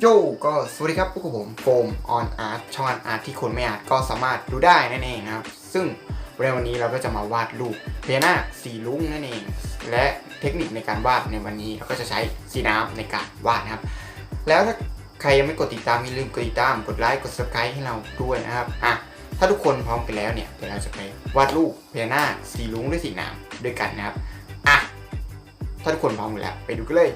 โยก็สวัสดีครับพวกผมโฟมออนอาร์ตช่องอาร์ตที่คนไม่อาร์ตก็สามารถดูได้นั่นเองนะครับ ซึ่งในวันนี้เราก็จะมาวาดรูปพญานาสีลุ้งนั่นเอง และเทคนิคในการวาดในวันนี้เราก็จะใช้สีน้ำในการวาดนะครับ แล้วถ้าใครยังไม่กดติดตามอย่าลืมกดติดตามกดไลค์กด subscribe ให้เราด้วยนะครับอะถ้าทุกคนพร้อมกันแล้วเนี่ยเดี๋ยวเราจะไปวาดรูปพญานาสีลุ้งด้วยสีน้ำด้วยกันนะครับอะถ้าทุกคนพร้อมกันแล้วไปดูกันเลย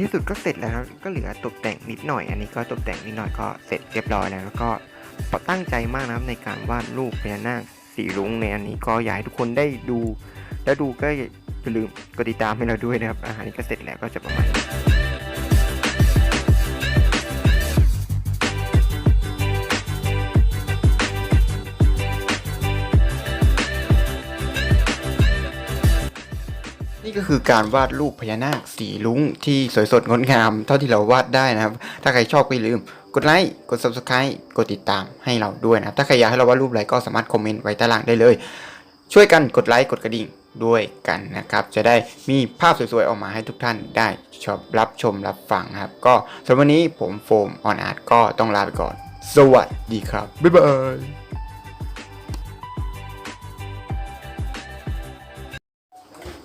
ที่สุดก็เสร็จแล้วครับก็เหลือตกแต่งนิดหน่อย อันนี้ก็ตกแต่งนิดหน่อยก็เสร็จเรียบร้อยแล้ว แล้วก็ตั้งใจมากนะครับในการวาดรูปพญานาคสีรุ้งในอันนี้ก็อยากให้ทุกคนได้ดู แล้วดูก็อย่าลืมกดติดตามให้เราด้วยนะครับอาหารนี้ก็เสร็จแล้วก็จะประมาณนี้ นี่ก็คือการวาดรูปพญานาคสีลุ้งที่สวยสดงดงาม เท่าที่เราวาดได้นะครับ ถ้าใครชอบก็อย่าลืม กดไลค์ กด subscribe กดติดตามให้เราด้วยนะ ถ้าใครอยากให้เราวาดรูปอะไรก็สามารถคอมเมนต์ไว้ใต้ล่างได้เลย ช่วยกันกดไลค์ กดกระดิ่งด้วยกันนะครับ จะได้มีภาพสวยๆ ออกมาให้ทุกท่านได้ชอบรับชมรับฟังนะครับ ก็สำหรับวันนี้ผมโฟมออนอาร์ตก็ต้องลาไปก่อน สวัสดีครับ บ๊ายบาย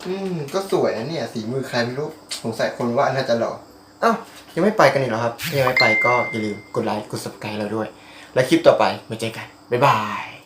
อืม ก็สวยนะเนี่ย สีมือใครไม่รู้สงสัยคนว่าน่าจะหล่อเอ้ายังไม่ไปกันอีกเหรอครับถ้ายังไม่ไปก็อย่าลืมกดไลค์กด subscribe เราด้วย และคลิปต่อไปมาเจอกัน บ๊ายบาย